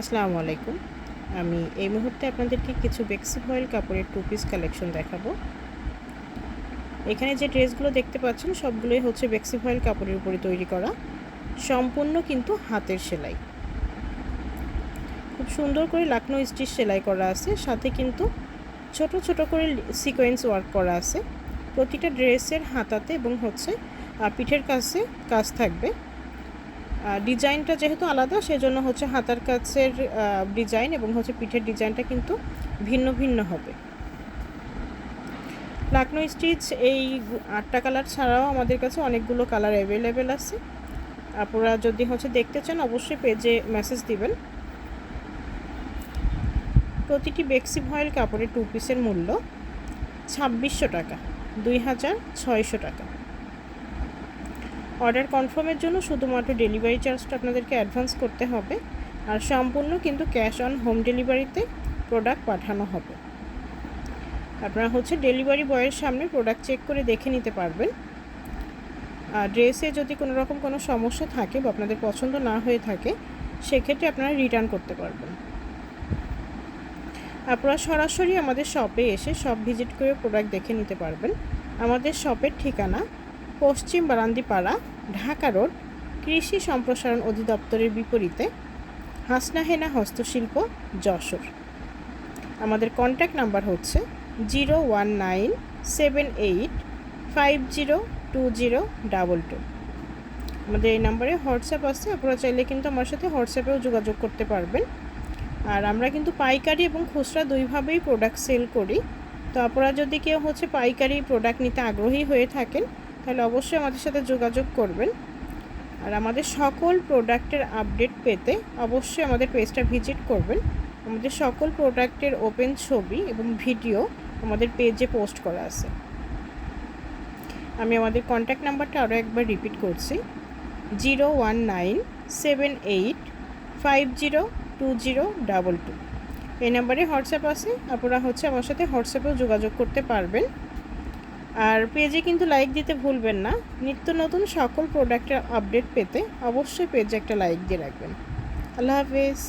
আসসালামু আলাইকুম। আমি এই মুহূর্তে আপনাদেরকে কিছু বেক্সি ফয়েল কাপড়ের টু পিস কালেকশন দেখাবো। এখানে যে ড্রেসগুলো দেখতে পাচ্ছেন, সবগুলোই হচ্ছে বেক্সি ফয়েল কাপড়ের উপরে তৈরি করা। সম্পূর্ণ কিন্তু হাতের সেলাই। খুব সুন্দর করে লাকনো স্টিচ সেলাই করা আছে, সাথে কিন্তু ছোট ছোট করে সিকোয়েন্স ওয়ার্ক করা আছে। প্রতিটা ড্রেসের হাতাতে এবং হচ্ছে পিঠের কাছে কাজ থাকবে। ডিজাইনটা যেহেতু আলাদা, সেজন্য হচ্ছে হাতার কাছের ডিজাইন এবং হচ্ছে পিঠের ডিজাইনটা কিন্তু ভিন্ন ভিন্ন হবে। লাকনো স্টিচ এই আটটা কালার ছাড়াও আমাদের কাছে অনেকগুলো কালার অ্যাভেলেবেল আছে। আপনারা যদি হচ্ছে দেখতে চান, অবশ্যই পেজে মেসেজ দিবেন। প্রতিটি বেক্সি ভয়েল কাপড়ের টু পিসের মূল্য ছাব্বিশশো টাকা, দুই হাজার ছয়শো টাকা। অর্ডার কনফার্মের জন্য শুধুমাত্র ডেলিভারি চার্জটা আপনাদেরকে অ্যাডভান্স করতে হবে আর সম্পূর্ণ কিন্তু ক্যাশ অন হোম ডেলিভারিতে প্রোডাক্ট পাঠানো হবে। আপনারা হচ্ছে ডেলিভারি বয়ের সামনে প্রোডাক্ট চেক করে দেখে নিতে পারবেন। আর ড্রেসে যদি কোনো রকম কোনো সমস্যা থাকে বা আপনাদের পছন্দ না হয়ে থাকে, সেক্ষেত্রে আপনারা রিটার্ন করতে পারবেন। আপনারা সরাসরি আমাদের শপে এসে শপ ভিজিট করে প্রোডাক্ট দেখে নিতে পারবেন। আমাদের শপের ঠিকানা পশ্চিম বারান্দিপাড়া, ঢাকা রোড, কৃষি সম্প্রসারণ অধিদপ্তরের বিপরীতে হাসনাহেনা হস্তশিল্প, যশোর। আমাদের কন্ট্যাক্ট নাম্বার হচ্ছে zero one nine seven eight five zero two zero double two আমাদের এই নাম্বারে হোয়াটসঅ্যাপ আছে, আপনারা চাইলে কিন্তু আমার সাথে হোয়াটসঅ্যাপেও যোগাযোগ করতে পারবেন। আর আমরা কিন্তু পাইকারি এবং খুচরা দুইভাবেই প্রোডাক্ট সেল করি। তো আপনারা যদি কেউ হচ্ছে পাইকারি প্রোডাক্ট নিতে আগ্রহী হয়ে থাকেন তাহলে অবশ্যই আমাদের সাথে যোগাযোগ করবেন। আর আমাদের সকল প্রোডাক্টের আপডেট পেতে অবশ্যই আমাদের পেজটা ভিজিট করবেন। আমাদের সকল প্রোডাক্টের ওপেন ছবি এবং ভিডিও আমাদের পেজে পোস্ট করা আছে। আমি আমাদের কন্ট্যাক্ট নাম্বারটা আরও একবার রিপিট করছি। Zero one nine seven eight five zero two zero double two. এই নাম্বারে হোয়াটসঅ্যাপ আছে। আপনারা হচ্ছে আমার সাথে হোয়াটসঅ্যাপেও যোগাযোগ করতে পারবেন। আর পেজে কিন্তু লাইক দিতে ভুলবেন না। নিত্য নতুন সকল প্রোডাক্টের আপডেট পেতে অবশ্যই পেজে একটা লাইক দিয়ে রাখবেন। আল্লাহ হাফেজ।